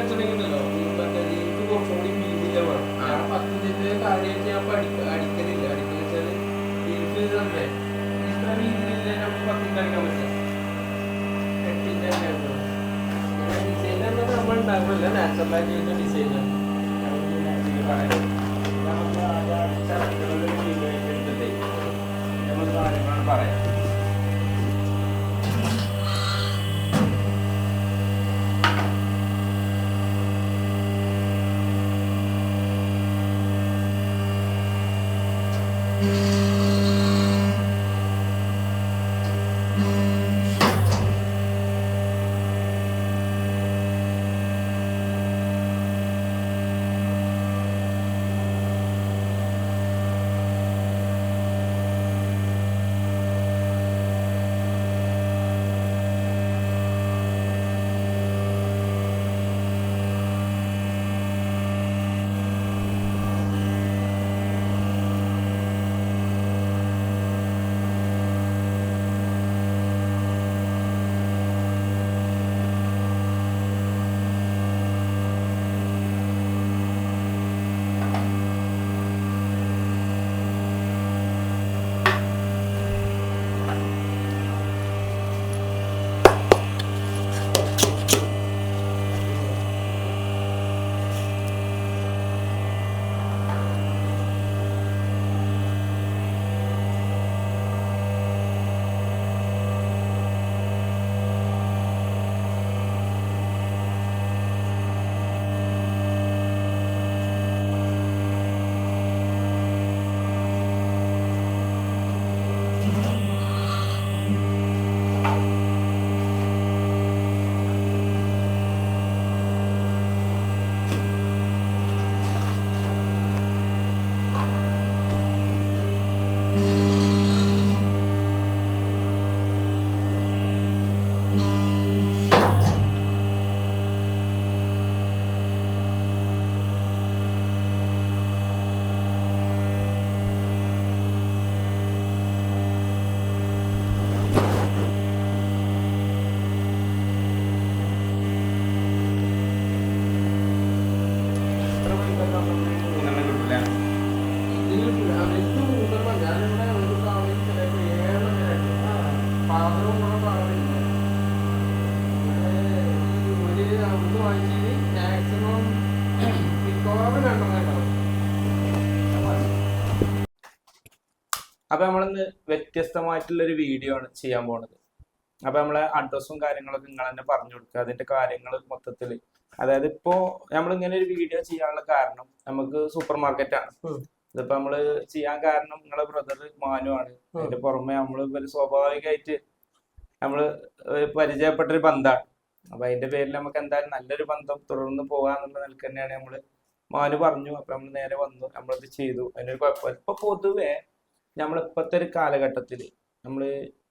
വെച്ചിട്ടുണ്ടെങ്കിലോ എനിക്ക് കുറച്ചുകൂടി വേണം ഞാൻ പത്തിന്റെ കാര്യമായിട്ട് ഞാൻ അടിക്കലില്ല. അടിക്കൽ വെച്ചാൽ വീട്ടിൽ തന്നെ ഇത്ര വീതിയില്ല നമുക്ക് പത്തിന്റെ അടിക്കാൻ പറ്റില്ല. എട്ടിന്റെ ഡിസൈൻ നമ്മൾ ഉണ്ടാക്കുന്നില്ല നാച്ചുറലായിട്ട് ഡിസൈനാണ് പറയാം. എത്ര അപ്പൊ നമ്മളിന്ന് വ്യത്യസ്തമായിട്ടുള്ള ഒരു വീഡിയോ ആണ് ചെയ്യാൻ പോണത്. അപ്പൊ നമ്മളെ അഡ്രസ്സും കാര്യങ്ങളൊക്കെ നിങ്ങൾ തന്നെ പറഞ്ഞു കൊടുക്കുക അതിന്റെ കാര്യങ്ങൾ മൊത്തത്തിൽ അതായത് ഇപ്പോ നമ്മൾ ഇങ്ങനെ ഒരു വീഡിയോ ചെയ്യാനുള്ള കാരണം നമുക്ക് സൂപ്പർ മാർക്കറ്റ് ആണ്. ഇതിപ്പോ നമ്മൾ ചെയ്യാൻ കാരണം നിങ്ങളെ ബ്രദർ മാനു ആണ്. അതിന്റെ പുറമെ നമ്മൾ സ്വാഭാവികമായിട്ട് നമ്മൾ പരിചയപ്പെട്ട ഒരു ബന്ധമാണ് അപ്പൊ അതിന്റെ പേരിൽ നമുക്ക് എന്തായാലും നല്ലൊരു ബന്ധം തുടർന്ന് പോകാന്നുള്ള നിലയ്ക്ക് തന്നെയാണ് നമ്മൾ മാനു പറഞ്ഞു. അപ്പൊ നമ്മൾ നേരെ വന്നു. നമ്മളത് ചെയ്തു. അതിനൊരു കുഴപ്പമില്ല. ഇപ്പൊ പൊതുവെ നമ്മളിപ്പോഴത്തെ ഒരു കാലഘട്ടത്തിൽ നമ്മൾ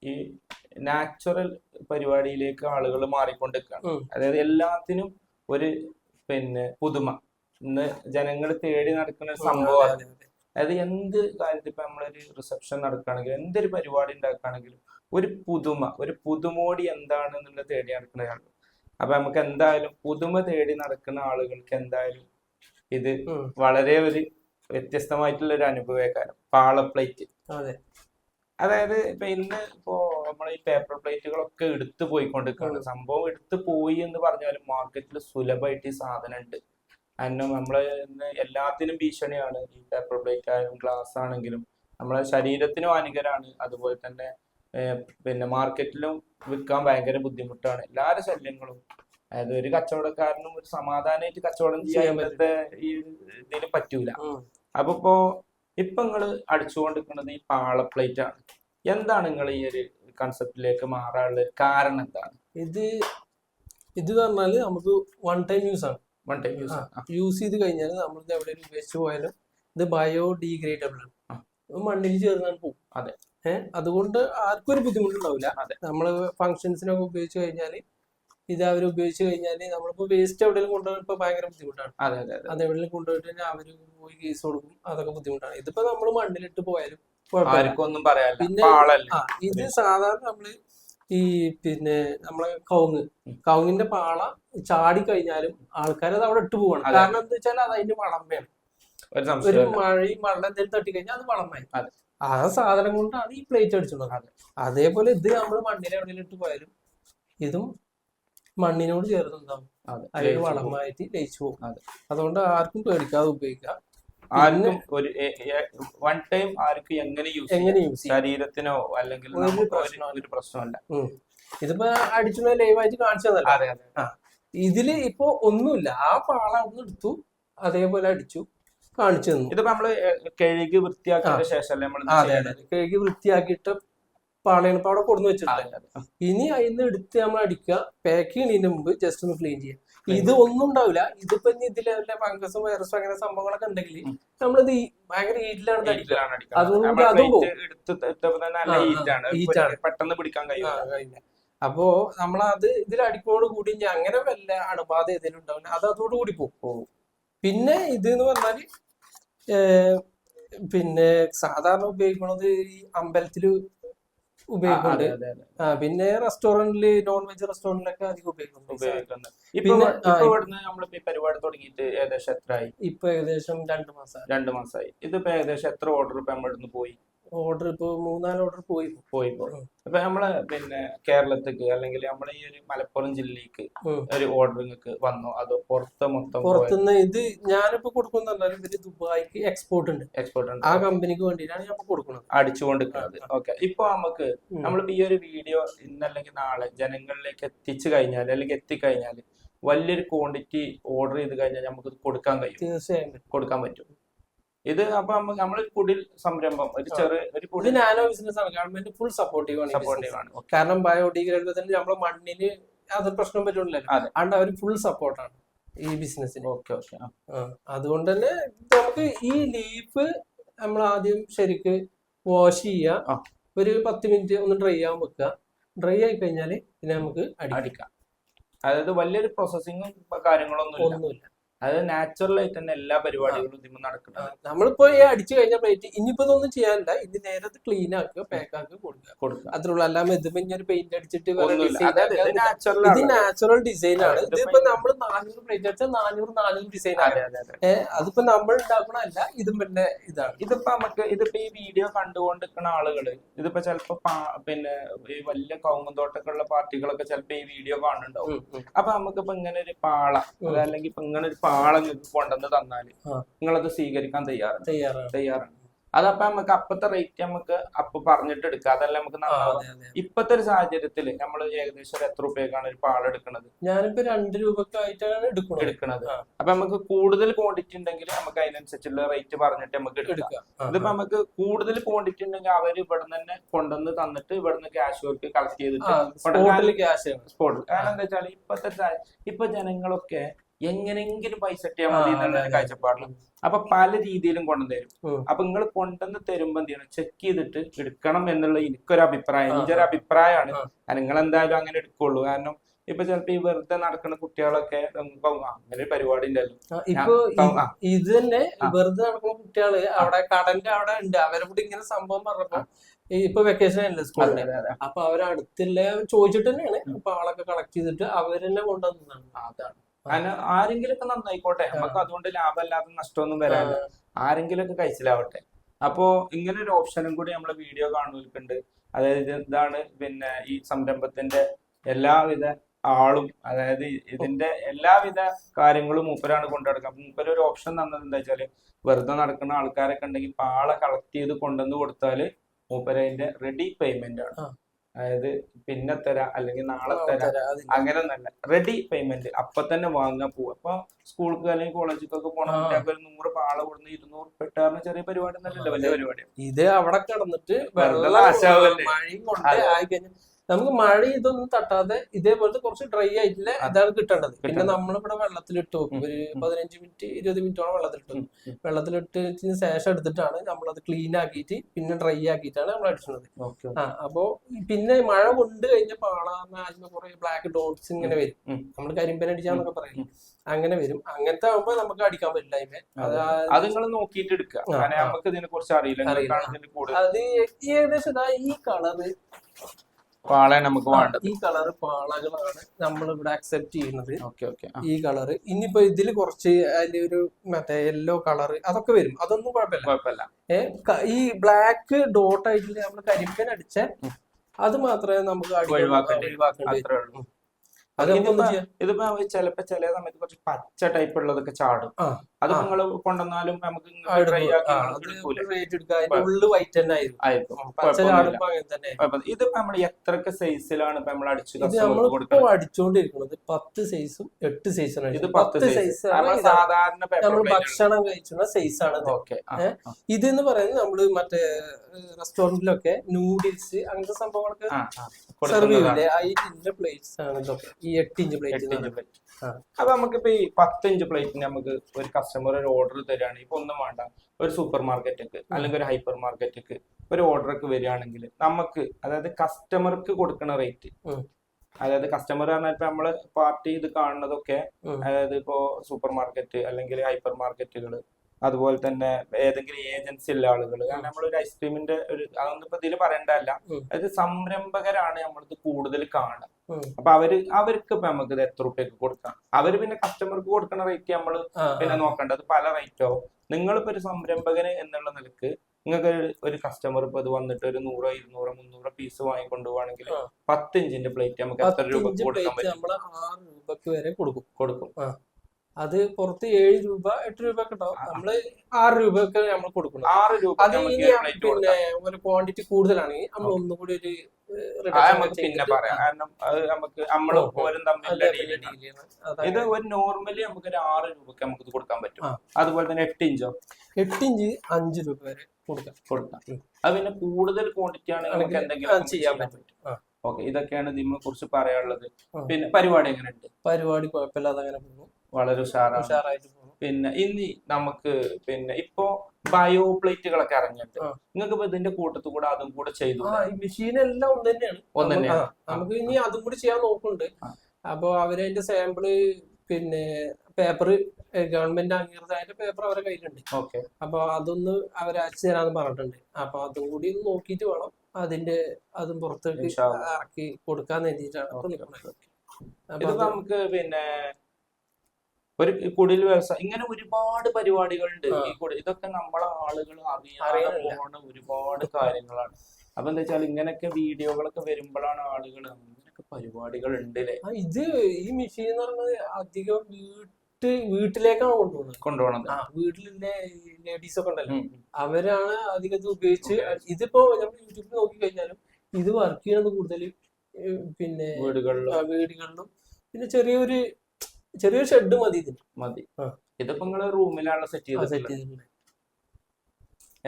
ഈ നാച്ചുറൽ പരിപാടിയിലേക്ക് ആളുകൾ മാറിക്കൊണ്ടിരിക്കുകയാണ്. അതായത് എല്ലാത്തിനും ഒരു പിന്നെ പുതുമ. ഇന്ന് ജനങ്ങൾ തേടി നടക്കുന്ന ഒരു സംഭവമാണ്. അതായത് എന്ത് കാര്യത്തിൽ ഇപ്പൊ നമ്മളൊരു റിസപ്ഷൻ നടക്കുകയാണെങ്കിലും എന്തൊരു പരിപാടി ഉണ്ടാക്കുകയാണെങ്കിലും ഒരു പുതുമ ഒരു പുതുമോടി എന്താണെന്നുള്ള എന്നുള്ളത് തേടി നടക്കുന്നതാണ് അപ്പൊ നമുക്ക് എന്തായാലും പുതുമ തേടി നടക്കുന്ന ആളുകൾക്ക് എന്തായാലും ഇത് വളരെ ഒരു വ്യത്യസ്തമായിട്ടുള്ള ഒരു അനുഭവക്കാരം. പാള പ്ലേറ്റ് അതായത് ഇപ്പൊ ഇന്ന് ഇപ്പോ നമ്മൾ ഈ പേപ്പർ പ്ലേറ്റുകളൊക്കെ എടുത്തു പോയിക്കൊണ്ടിരിക്കുകയാണ് സംഭവം എടുത്തു പോയി എന്ന് പറഞ്ഞാലും മാർക്കറ്റിൽ സുലഭമായിട്ട് ഈ സാധനം ഉണ്ട് കാരണം നമ്മൾ ഇന്ന് എല്ലാത്തിനും ഭീഷണിയാണ്. ഈ പേപ്പർ പ്ലേറ്റ് ആയാലും ഗ്ലാസ് ആണെങ്കിലും. നമ്മളെ ശരീരത്തിനും ഹാനികരാണ്. അതുപോലെ തന്നെ പിന്നെ മാർക്കറ്റിലും വിൽക്കാൻ ഭയങ്കര ബുദ്ധിമുട്ടാണ്. എല്ലാവരും ശല്യങ്ങളും. അതായത് ഒരു കച്ചവടക്കാരനും ഒരു സമാധാനമായിട്ട് കച്ചവടം ചെയ്യാൻ ചെയ്യാൻ ഈ ഇതിന് പറ്റൂല. ഉം. അപ്പൊ ഇപ്പോ ഇപ്പൊ നിങ്ങൾ അടിച്ചുകൊണ്ടിരിക്കുന്നത് ഈ പാള പ്ലേറ്റ് ആണ് എന്താണ് നിങ്ങൾ ഈ ഒരു കൺസെപ്റ്റിലേക്ക് മാറാനുള്ള കാരണം എന്താണ് ഇത് ഇത് പറഞ്ഞാൽ നമുക്ക് വൺ ടൈം യൂസ് ആണ് വൺ ടൈം യൂസ് യൂസ് ചെയ്ത് കഴിഞ്ഞാൽ നമ്മൾ എവിടെ എവിടെയെങ്കിലും ഉപയോഗിച്ച് പോയാലും ഇത് ബയോ ഡീഗ്രേഡബിൾ ആണ്. മണ്ണിൽ ചേർന്നാൽ പോകും അതെ. ഏഹ് അതുകൊണ്ട് ആർക്കും ഒരു ബുദ്ധിമുട്ടുണ്ടാവില്ല അതെ. നമ്മൾ ഫങ്ഷൻസിനൊക്കെ ഉപയോഗിച്ച് കഴിഞ്ഞാൽ ഇത് അവർ ഉപയോഗിച്ച് കഴിഞ്ഞാൽ നമ്മളിപ്പോ വേസ്റ്റ് എവിടെയെങ്കിലും കൊണ്ടുപോയി ഭയങ്കര ബുദ്ധിമുട്ടാണ്. അതെ അതെ അതെ. അത് എവിടെയെങ്കിലും കൊണ്ടുപോയിട്ട് കഴിഞ്ഞാൽ അവർ പോയി കേസ് കൊടുക്കും. അതൊക്കെ ബുദ്ധിമുട്ടാണ്. ഇതിപ്പോ നമ്മൾ മണ്ണിലിട്ട് പോയാലും ആർക്കൊന്നും പറയാനില്ല. പിന്നെ- ആ ഇത് സാധാരണ നമ്മൾ ഈ പിന്നെ നമ്മളെ കവുങ്ങ്. കൗങ്ങിന്റെ കവുങ്ങിന്റെ പാള ചാടി കഴിഞ്ഞാലും ആൾക്കാർ അത് അവിടെ ഇട്ട് പോവാണ്. കാരണം എന്താ വെച്ചാൽ അത് അതിന്റെ വളമ്പയാണ് ഒരു മഴയും വെള്ളം എന്തെങ്കിലും തട്ടി കഴിഞ്ഞാൽ അത് വളമായി. ആ സാധനം കൊണ്ടാണ് ഈ പ്ലേറ്റ് അടിച്ചുള്ളത് അതെ. അതേപോലെ ഇത് നമ്മൾ മണ്ണിൽ എവിടെയെങ്കിലും ഇട്ട് പോയാലും ഇതും മണ്ണിനോട് ചേർന്നുണ്ടാവും. അതിൽ വളമായിട്ട് ലയിച്ചു പോകും. അതുകൊണ്ട് ആർക്കും പേടിക്കാതെ ഉപയോഗിക്കാം. ആർക്കും ഒരു വൺ ടൈം ആർക്കും എങ്ങനെ യൂസ് എങ്ങനെ യൂസ് ശരീരത്തിനോ അല്ലെങ്കിൽ ഒരു പ്രശ്നമല്ല. ഇതിപ്പോ അടിച്ചു ലൈവായിട്ട് കാണിച്ചതല്ല. അതെ അതെ. ഇതിൽ ഇപ്പൊ ഒന്നുമില്ല. ആ പാള ഒന്ന് എടുത്തു. അതേപോലെ അടിച്ചു. കാണിച്ചു തന്നു. ഇതിപ്പോ നമ്മൾ കഴുകി വൃത്തിയാക്കിയ ശേഷം കഴുകി വൃത്തിയാക്കിയിട്ട് പാളയാണ്. ഇപ്പൊ അവിടെ കൊടുന്ന് വെച്ചിട്ടുണ്ട്. ഇനി അതിന്ന് എടുത്ത് നമ്മൾ അടിക്കുക. പാക്ക് ചെയ്യുന്നതിന് മുമ്പ് ജസ്റ്റ് ഒന്ന് ക്ലീൻ ചെയ്യുക. ഇത് ഒന്നും ഉണ്ടാവില്ല. ഇതിപ്പോ ഇനി ഇതിലെ ഫംഗസും വൈറസും അങ്ങനെ സംഭവങ്ങളൊക്കെ ഉണ്ടെങ്കിൽ നമ്മളിത് ഭയങ്കര ഹീറ്റിലാണ് അതുകൊണ്ട് അതും പെട്ടെന്ന് പിടിക്കാൻ കഴിയില്ല. അപ്പോ നമ്മളത് ഇതിൽ അടിക്കോട് കൂടി അങ്ങനെ വല്ല അണുബാധ ഏതെങ്കിലും ഉണ്ടാവില്ല. അത് അതോട് കൂടി പോകും. പിന്നെ ഇത് എന്ന് പറഞ്ഞാൽ പിന്നെ സാധാരണ ഉപയോഗിക്കുന്നത് ഈ അമ്പലത്തിൽ ഉപയോഗിക്കുന്നുണ്ട്. ആ പിന്നെ റെസ്റ്റോറന്റിൽ നോൺ വെജ് റെസ്റ്റോറന്റിലൊക്കെ അധികം ഉപയോഗിക്കുന്നുണ്ട് പിന്നെ, പരിപാടി തുടങ്ങിയിട്ട് ഏകദേശം എത്രയായി ഇപ്പൊ ഏകദേശം രണ്ട് മാസം രണ്ടു മാസമായി ഇതിപ്പോ ഏകദേശം എത്ര ഓർഡർ ഇപ്പൊ നമ്മൾ ഇവിടുന്ന് പോയി? ഓർഡർ ഇപ്പൊ മൂന്നാൽ ഓർഡർ പോയി. പോയി അപ്പൊ നമ്മളെ പിന്നെ കേരളത്തേക്ക് അല്ലെങ്കിൽ നമ്മളെ ഈ ഒരു മലപ്പുറം ജില്ലക്ക് ഒരു ഓർഡർ നിങ്ങൾക്ക് വന്നോ. അതോ പുറത്ത് മൊത്തം പുറത്തുനിന്ന് ഇത് ഞാനിപ്പോ കൊടുക്കുന്ന ഇവർ ദുബായിക്ക് എക്സ്പോർട്ട് ഉണ്ട്. എക്സ്പോർട്ട് ഉണ്ട്. ആ കമ്പനിക്ക് വേണ്ടിയിട്ടാണ് ഞാൻ കൊടുക്കുന്നത്. അടിച്ചുകൊണ്ടിരിക്കുന്നത് ഓക്കെ ഇപ്പൊ നമുക്ക് നമ്മൾ നമ്മളിപ്പോ ഈ ഒരു വീഡിയോ ഇന്നല്ലെങ്കിൽ നാളെ ജനങ്ങളിലേക്ക് എത്തിച്ചു കഴിഞ്ഞാൽ അല്ലെങ്കിൽ എത്തിക്കഴിഞ്ഞാൽ വലിയൊരു ക്വാണ്ടിറ്റി ഓർഡർ ചെയ്ത് കഴിഞ്ഞാൽ നമുക്ക് കൊടുക്കാൻ കഴിയും. തീർച്ചയായും. കൊടുക്കാൻ പറ്റും. ഇത് അപ്പൊ നമ്മൾ നമ്മളൊരു കുടിൽ സംരംഭം ഒരു ചെറിയ ഒരു കുടിൽ നാനോ ബിസിനസ് ആണ് ഗവൺമെന്റ് ഫുൾ സപ്പോർട്ടീവ് ആണ് സപ്പോർട്ടീവ് ആണ് കാരണം ബയോഡിഗ്രേഡ് തന്നെ നമ്മളെ മണ്ണിന് അത് പ്രശ്നം പറ്റുന്നില്ലല്ലോ അതെ. അതുകൊണ്ട് അവർ ഫുൾ സപ്പോർട്ടാണ് ഈ ബിസിനസ്സിന് ഓക്കെ ഓക്കെ അതുകൊണ്ട് തന്നെ നമുക്ക് ഈ ലീഫ് നമ്മൾ ആദ്യം ശരിക്ക് വാഷ്. ചെയ്യുക ഒരു പത്ത് മിനിറ്റ് ഒന്ന് ഡ്രൈ ആവാൻ വെക്കുക ഡ്രൈ ആയി കഴിഞ്ഞാൽ പിന്നെ നമുക്ക് അടിക്കാം. അതായത് വലിയൊരു പ്രോസസ്സിങ്ങും കാര്യങ്ങളൊന്നും ഒന്നുമില്ല. അതായത് നാച്ചുറൽ ആയിട്ട് തന്നെ എല്ലാ പരിപാടികളും ഇതിന് നടക്കുന്നത് നമ്മളിപ്പോ ഈ അടിച്ചു കഴിഞ്ഞ പ്ലേറ്റ് ഇനിയിപ്പോ ഇതൊന്നും ചെയ്യാനില്ല. ഇനി നേരത്തെ ക്ലീൻ ആക്കുക പാക്ക് ആക്കുക കൊടുക്കുക. കൊടുക്കുക. അത്രേ ഉള്ളൂ. അല്ലാതെ ഇതിപ്പോ ഒരു പെയിന്റ് അടിച്ചിട്ട് ഇത് ഇത്. നാച്ചുറൽ ഡിസൈൻ ആണ്. ഇതിപ്പോ നമ്മൾ നാനൂറ് പ്ലേറ്റ് അടിച്ചാൽ നാനൂറ് നാനൂറ് ഡിസൈൻ ആണ് അതെ അതെ അതെ. അതിപ്പോ നമ്മൾ ഉണ്ടാക്കണല്ല ഇതും പിന്നെ ഇതാണ്. ഇതിപ്പോ നമുക്ക് ഇതിപ്പോ ഈ വീഡിയോ കണ്ടുകൊണ്ടിരിക്കുന്ന ആളുകൾ ഇതിപ്പോ ചിലപ്പോ പിന്നെ ഈ വലിയ കൗങ്ങും തോട്ടൊക്കെയുള്ള പാർട്ടികളൊക്കെ ചിലപ്പോ ഈ വീഡിയോ കാണുന്നുണ്ടാവും. അപ്പൊ നമുക്കിപ്പോ ഇങ്ങനെ ഒരു പാള അല്ലെങ്കിൽ ഇപ്പൊ ഇങ്ങനെ ഒരു പാള നിങ്ങൾക്ക് കൊണ്ടുവന്ന് തന്നാൽ. നിങ്ങളത് സ്വീകരിക്കാൻ തയ്യാറാണ്. തയ്യാറാണ്. തയ്യാറാണ്. അതപ്പൊ നമുക്ക് അപ്പത്തെ റേറ്റ് നമുക്ക് അപ്പൊ പറഞ്ഞിട്ട് എടുക്കാം. അതല്ല നമുക്ക്. ഇപ്പത്തെ ഒരു സാഹചര്യത്തിൽ നമ്മൾ ഏകദേശം എത്ര രൂപയ്ക്കാണ് ഒരു പാള എടുക്കുന്നത് ഞാനിപ്പോ രണ്ട് രൂപക്കായിട്ടാണ് എടുക്കുന്നത് എടുക്കുന്നത്. അപ്പൊ നമുക്ക് കൂടുതൽ ക്വാണ്ടിറ്റി ഉണ്ടെങ്കിൽ നമുക്ക് അതിനനുസരിച്ചുള്ള റേറ്റ് പറഞ്ഞിട്ട് നമുക്ക് എടുക്കാം. ഇതിപ്പോ നമുക്ക് കൂടുതൽ ക്വാണ്ടിറ്റി ഉണ്ടെങ്കിൽ അവർ ഇവിടെ തന്നെ കൊണ്ടുവന്ന് തന്നിട്ട് ഇവിടുന്ന് ക്യാഷ് വർക്ക് കളക്ട് ചെയ്തിട്ട് സ്പോട്ടിൽ ക്യാഷ് സ്പോട്ടിൽ കാരണം എന്താ വെച്ചാൽ ഇപ്പത്തെ ഇപ്പൊ ജനങ്ങളൊക്കെ എങ്ങനെങ്കിലും പൈസ ഇട്ടിയാൽ മതി എന്നുള്ള കാഴ്ചപ്പാടിൽ. അപ്പൊ പല രീതിയിലും കൊണ്ടുവരും. അപ്പൊ നിങ്ങൾ കൊണ്ടുവന്ന് തരുമ്പോ എന്ത് ചെയ്യണം? ചെക്ക് ചെയ്തിട്ട് എടുക്കണം എന്നുള്ള എനിക്കൊരു അഭിപ്രായം എന്റെ ഒരു അഭിപ്രായമാണ്. നിങ്ങൾ എന്തായാലും അങ്ങനെ എടുക്കുള്ളൂ. കാരണം ഇപ്പൊ ചിലപ്പോ ഈ വെറുതെ നടക്കുന്ന കുട്ടികളൊക്കെ അങ്ങനെ ഒരു പരിപാടി ഉണ്ടല്ലോ ഇപ്പൊ ഇത് തന്നെ വെറുതെ നടക്കുന്ന കുട്ടികൾ അവിടെ കടന്റെ അവിടെ ഉണ്ട്. അവരെ കൂടി ഇങ്ങനെ സംഭവം പറഞ്ഞപ്പോ ഇപ്പൊ വെക്കേഷൻ അല്ലേ അതെ. അപ്പൊ അവരടുത്തുള്ള ചോദിച്ചിട്ട് തന്നെയാണ് അപ്പൊ ആളൊക്കെ കളക്ട് ചെയ്തിട്ട് അവരെന്നെ കൊണ്ടുവന്നതാണ്. അതാണ്. കാരണം ആരെങ്കിലും ഒക്കെ നന്നായിക്കോട്ടെ. നമുക്ക് അതുകൊണ്ട് ലാഭമല്ലാതെ നഷ്ടമൊന്നും വരാനില്ല. ആരെങ്കിലും ഒക്കെ കഴിച്ചിലാവട്ടെ. അപ്പോ ഇങ്ങനെ ഒരു ഓപ്ഷനും കൂടി നമ്മൾ വീഡിയോ കാണുന്നവർക്കുണ്ട്. അതായത് ഇതാണ് പിന്നെ ഈ സംരംഭത്തിന്റെ എല്ലാവിധ ആളും അതായത് ഇതിന്റെ എല്ലാവിധ കാര്യങ്ങളും മൂപ്പരാണ് കൊണ്ടുനടക്കുക അപ്പൊ മൂപ്പര് ഒരു ഓപ്ഷൻ തന്നത് എന്താ വെച്ചാൽ വെറുതെ നടക്കുന്ന ആൾക്കാരൊക്കെ ഉണ്ടെങ്കിൽ പാള കളക്ട് ചെയ്ത് കൊണ്ടുവന്ന് കൊടുത്താൽ മൂപ്പര് അതിന്റെ റെഡി പേയ്മെന്റ് ആണ്. അതായത് പിന്നെ തരാം അല്ലെങ്കിൽ നാളെ തരാം. അങ്ങനെ ഒന്നല്ല റെഡി പേയ്മെന്റ് അപ്പൊ തന്നെ വാങ്ങാൻ പോകും അപ്പൊ സ്കൂൾക്ക് അല്ലെങ്കിൽ കോളേജിലേക്കൊക്കെ. കുട്ടികൾക്ക് ഒരു നൂറ് പാള കൊടുന്ന് ഇരുന്നൂറ് പെട്ടാറിന് ചെറിയ പരിപാടി ഒന്നല്ലല്ലോ വലിയ പരിപാടി ഇത് അവിടെ കിടന്നിട്ട് വെള്ളം ആശാവല്ലേ. ആയി കഴിഞ്ഞാൽ നമുക്ക് മഴ ഇതൊന്നും തട്ടാതെ ഇതേപോലത്തെ കുറച്ച് ഡ്രൈ ആയിട്ടില്ല ഇതാണ് കിട്ടേണ്ടത്. പിന്നെ. നമ്മളിവിടെ വെള്ളത്തിലിട്ട് വെക്കും. ഒരു. പതിനഞ്ച് മിനിറ്റ് ഇരുപത് മിനിറ്റോളം വെള്ളത്തിലിട്ട്. വെള്ളത്തിലിട്ടതിന് ശേഷം എടുത്തിട്ടാണ് നമ്മളത് ക്ലീൻ ആക്കിയിട്ട് പിന്നെ ഡ്രൈ ആക്കിയിട്ടാണ് നമ്മൾ അടിക്കുന്നത് ഓക്കെ ആ അപ്പോ പിന്നെ മഴ കൊണ്ട് കഴിഞ്ഞ അതിന് കുറെ ബ്ലാക്ക് ഡോട്ട്സ് ഇങ്ങനെ വരും. നമ്മൾ കരിമ്പൻ അടിച്ചാന്നൊക്കെ പറയും. അങ്ങനെ വരും. അങ്ങനത്തെ ആകുമ്പോ നമുക്ക് അടിക്കാൻ പറ്റില്ല അതിനെ അത്. നിങ്ങൾ നോക്കിയിട്ട് എടുക്കുക. നമുക്ക് ഇതിനെ കുറിച്ച് അറിയില്ല. അത് ഏകദേശം ഈ കളറ് പാളയാണ് നമുക്ക് വേണ്ടത്. ഈ കളർ പാളകളാണ് നമ്മൾ ഇവിടെ അക്സെപ്റ്റ് ചെയ്യുന്നത്. Okay okay. ഈ കളർ ഇനിയിപ്പോ ഇതിൽ കുറച്ച് അതിന്റെ ഒരു മറ്റേ യെല്ലോ കളർ അതൊക്കെ വരും. അതൊന്നും കുഴപ്പമില്ല. കുഴപ്പമില്ല. ഈ ബ്ലാക്ക് ഡോട്ട് ആയിട്ട് നമ്മൾ കരിമ്പൻ അടിച്ച അത് മാത്രമേ നമുക്ക് ഒഴിവാക്കാൻ ഒഴിവാക്കേണ്ടി ഇതിപ്പോ ചിലപ്പോ ചില സമയത്ത് കുറച്ച് പച്ച ടൈപ്പ് ഉള്ളതൊക്കെ ചാടും. അത് നിങ്ങൾ കൊണ്ടുവന്നാലും നമുക്ക് ഇതിപ്പോ നമ്മൾ എത്രക്ക് സൈസിലാണ് ഇപ്പൊ നമ്മൾ അടിച്ചു ഇത് അടിച്ചുകൊണ്ടിരിക്കുന്നത് പത്ത് സൈസും എട്ട് സൈസും ഇത് പത്ത് സൈസ് സാധാരണ നമ്മൾ ഭക്ഷണം കഴിച്ചുള്ള സൈസ് ആണ് ഇത്. ഓക്കെ ഏ? ഇതെന്ന് പറയുന്നത് നമ്മൾ മറ്റേ റെസ്റ്റോറന്റിലൊക്കെ നൂഡിൽസ് അങ്ങനത്തെ സംഭവങ്ങളൊക്കെ പ്ലേറ്റ്. അപ്പൊ നമുക്കിപ്പോ ഈ പത്ത് ഇഞ്ച് പ്ലേറ്റിന് നമുക്ക് ഒരു കസ്റ്റമർ ഒരു ഓർഡർ തരികയാണെങ്കിൽ ഇപ്പൊ ഒന്നും വേണ്ട. ഒരു സൂപ്പർ മാർക്കറ്റിക്ക് അല്ലെങ്കിൽ ഒരു ഹൈപ്പർ മാർക്കറ്റിക്ക് ഒരു ഓർഡർ ഒക്കെ വരികയാണെങ്കിൽ നമുക്ക് അതായത് കസ്റ്റമർക്ക് കൊടുക്കുന്ന റേറ്റ് അതായത് കസ്റ്റമർ പറഞ്ഞാൽ ഇപ്പൊ നമ്മൾ പാർട്ടി ഇത് കാണുന്നതൊക്കെ അതായത് ഇപ്പോ സൂപ്പർ മാർക്കറ്റ് അല്ലെങ്കിൽ ഹൈപ്പർ മാർക്കറ്റുകൾ അതുപോലെ തന്നെ ഏതെങ്കിലും ഏജൻസി ഉള്ള ആളുകൾ കാരണം നമ്മളൊരു ഐസ്ക്രീമിന്റെ ഒരു അതൊന്നും ഇപ്പൊ ഇതിൽ പറയണ്ടല്ല അത് അതായത് സംരംഭകരാണ് നമ്മളിത് കൂടുതൽ കാണുക. അപ്പൊ അവർ അവർക്ക് ഇപ്പൊ നമുക്ക് ഇത് എത്ര റുപ്യക്ക് കൊടുക്കാം? അവർ പിന്നെ കസ്റ്റമർക്ക് കൊടുക്കുന്ന റേറ്റ് നമ്മൾ പിന്നെ നോക്കേണ്ടത് പല റേറ്റ് ആവും. നിങ്ങളിപ്പോ ഒരു സംരംഭകന് എന്നുള്ള നിലയ്ക്ക് നിങ്ങൾക്ക് ഒരു- കസ്റ്റമർ ഇപ്പൊ ഇത് വന്നിട്ട് ഒരു നൂറോ ഇരുന്നൂറോ മുന്നൂറോ പീസ് വാങ്ങിക്കൊണ്ടുപോവാണെങ്കിൽ. പത്ത് ഇഞ്ചിന്റെ പ്ലേറ്റ് നമുക്ക് എത്ര രൂപ കൊടുക്കാൻ പറ്റും? കൊടുക്കും. അത് പുറത്ത് ഏഴ് രൂപ എട്ട് രൂപ ഒക്കെ ഉണ്ടാവും നമ്മൾ ആറ് രൂപ ഒക്കെ നമ്മൾ കൊടുക്കണം. ആറ് രൂപ അത് ഇനി പിന്നെ ഒരു ക്വാണ്ടിറ്റി കൂടുതലാണെങ്കിൽ നമ്മൾ ഒന്നും കൂടി ഒരു പിന്നെ പറയാം. കാരണം അത് നമുക്ക് നമ്മൾ ഓ, ഓ. പോലും തമ്മിലുള്ള ഇത് ഒരു നോർമലി നമുക്ക് ഒരു ആറ് രൂപക്ക് നമുക്ക് ഇത് കൊടുക്കാൻ പറ്റും. അതുപോലെ തന്നെ എട്ട് ഇഞ്ചോ? എട്ട് ഇഞ്ച് അഞ്ച് രൂപ വരെ കൊടുക്കാം. കൊടുക്കാം. അത് പിന്നെ കൂടുതൽ ക്വാണ്ടിറ്റി ആണെങ്കിൽ നമുക്ക് എന്തെങ്കിലും ചെയ്യാൻ പറ്റും. ഓക്കെ ഇതൊക്കെയാണ് ഇതിനെ കുറിച്ച് പറയാനുള്ളത്. പിന്നെ പരിപാടി എങ്ങനെയുണ്ട്? പരിപാടി കുഴപ്പമില്ലാതെ അങ്ങനെ പോകും വളരെ ഉഷാറായിട്ട് പിന്നെ ഇനി നമുക്ക് പിന്നെ ഇപ്പോ ബയോ പ്ലേറ്റുകളൊക്കെ ഇറങ്ങിയിട്ടുണ്ട്. ആ. നിങ്ങൾക്ക് ഇപ്പൊ ഇതിന്റെ കൂട്ടത്തിൽ കൂടെ അതും കൂടെ ചെയ്തു മെഷീൻ എല്ലാം ഒന്ന് തന്നെയാണ്. ഒന്ന് നമുക്ക് തന്നെയാണ്. നമുക്ക് ഇനി അതും കൂടി ചെയ്യാൻ നോക്കുന്നുണ്ട്. അപ്പൊ അവരതിന്റെ സാമ്പിൾ പിന്നെ പേപ്പർ ഗവൺമെന്റ് അംഗീകൃതമായിട്ട് പേപ്പർ അവരെ കയ്യിലുണ്ട്. ഓക്കെ. അപ്പൊ അതൊന്ന് അവർ അയച്ചു തരാന്ന് പറഞ്ഞിട്ടുണ്ട്. അപ്പൊ അതും കൂടി ഒന്ന് നോക്കിയിട്ട് വേണം അതിന്റെ അതും പുറത്തേക്ക് ഇറക്കി കൊടുക്കാൻ വേണ്ടിയിട്ടാണ് നമുക്ക് പിന്നെ ഒരു കുടിൽ വ്യവസായം ഇങ്ങനെ ഒരുപാട് പരിപാടികളുണ്ട്. ഈ കുടി ഇതൊക്കെ നമ്മളെ ആളുകൾ അറിയാതെ ഒരുപാട് കാര്യങ്ങളാണ്. അപ്പൊ എന്താ വെച്ചാൽ ഇങ്ങനെയൊക്കെ വീഡിയോകളൊക്കെ വരുമ്പോഴാണ് ആളുകൾ അങ്ങനെയൊക്കെ പരിപാടികൾ ഉണ്ട് അല്ലേ ഇത് ഈ മെഷീൻ എന്ന് പറഞ്ഞത് അധികം വീട്ട് വീട്ടിലേക്കാണ് കൊണ്ടുപോകുന്നത് കൊണ്ടുപോകണത് ആ വീട്ടിലുള്ള ലേഡീസ് ഒക്കെ ഉണ്ടല്ലോ. അവരാണ് അധികം ഇത് ഉപയോഗിച്ച് ഇതിപ്പോ നമ്മൾ യൂട്യൂബിൽ നോക്കി കഴിഞ്ഞാലും ഇത് വർക്ക് ചെയ്യുന്നത് കൂടുതൽ പിന്നെ വീടുകളിലും. വീടുകളിലും. പിന്നെ ചെറിയൊരു ചെറിയൊരു ഷെഡ് മതി ഇതിന്. മതി. ഇതിപ്പോ നിങ്ങൾ റൂമിലാണ് സെറ്റ് ചെയ്ത് സെറ്റ് ചെയ്തിട്ടുണ്ട്.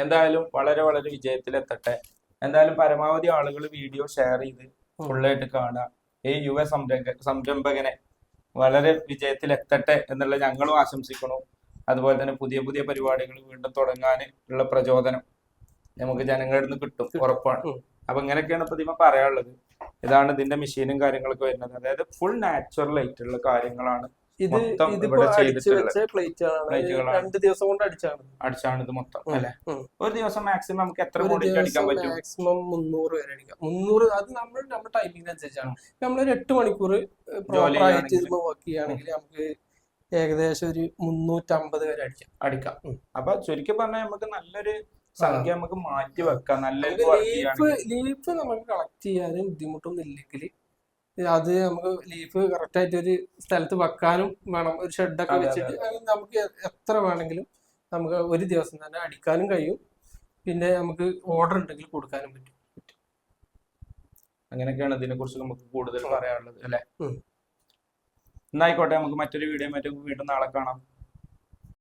എന്തായാലും വളരെ വളരെ വിജയത്തിൽ എത്തട്ടെ എന്തായാലും പരമാവധി ആളുകൾ വീഡിയോ ഷെയർ ചെയ്ത്. ഫുള്ളായിട്ട് കാണുക ഈ യുവ സംരംഭ സംരംഭകനെ വളരെ വിജയത്തിൽ എത്തട്ടെ എന്നുള്ള ഞങ്ങളും ആശംസിക്കുന്നു. അതുപോലെ തന്നെ പുതിയ പുതിയ പരിപാടികൾ വീണ്ടും തുടങ്ങാൻ ഉള്ള പ്രചോദനം നമുക്ക് ജനങ്ങളിൽ നിന്ന് കിട്ടും. ഉറപ്പാണ്. അപ്പൊ ഇങ്ങനെയൊക്കെയാണ് ഇപ്പൊ ഇതിമ പറയാനുള്ളത്. ഇതാണ് ഇതിന്റെ മെഷീനും കാര്യങ്ങളൊക്കെ വരുന്നത്. അതായത് ഫുൾ നാച്ചുറൽ ആയിട്ടുള്ള കാര്യങ്ങളാണ് ഇത് ഇതിപ്പോ അടിച്ചു വെച്ച പ്ലേറ്റുകളാണ്. രണ്ട് ദിവസം കൊണ്ട് അടിച്ചാണ്. അടിച്ചാണ് ഇത് മൊത്തം. അല്ലെ? ഒരു ദിവസം മാക്സിമം നമുക്ക് എത്ര ക്വാണ്ടിറ്റി അടിക്കാൻ പറ്റും? മാക്സിമം മുന്നൂറ് വരെ അടിക്കാം. മുന്നൂറ് അത് നമ്മൾ നമ്മുടെ ടൈമിംഗ് അനുസരിച്ചാണ്. നമ്മളൊരു എട്ട് മണിക്കൂർ ചെയ്യുകയാണെങ്കിൽ. ഇരുന്ന് വർക്ക് ചെയ്യുകയാണെങ്കിൽ നമുക്ക് ഏകദേശം ഒരു മുന്നൂറ്റമ്പത് വരെ അടിക്കാം. അടിക്കാം. അപ്പൊ ചുരുക്കി പറഞ്ഞാൽ നമുക്ക് നല്ലൊരു സംഖ്യ നമുക്ക് മാറ്റി വെക്കാം. നല്ല ലീഫ് ലീഫ് നമുക്ക് കളക്ട് ചെയ്യാനും ബുദ്ധിമുട്ടൊന്നും ഇല്ലെങ്കിൽ അത് നമുക്ക് ലീഫ് കറക്റ്റ് ആയിട്ട് ഒരു സ്ഥലത്ത് വെക്കാനും വേണം. ഒരു ഷെഡൊക്കെ വെച്ചിട്ട് നമുക്ക് എത്ര വേണമെങ്കിലും നമുക്ക് ഒരു ദിവസം തന്നെ അടിക്കാനും കഴിയും. പിന്നെ നമുക്ക് ഓർഡർ ഉണ്ടെങ്കിൽ കൊടുക്കാനും പറ്റും. അങ്ങനെയൊക്കെയാണ് ഇതിനെ കുറിച്ച് നമുക്ക് കൂടുതൽ പറയാനുള്ളത് അല്ലെ. എന്നായിക്കോട്ടെ നമുക്ക് മറ്റൊരു വീഡിയോ മറ്റും വീണ്ടും നാളെ കാണാം.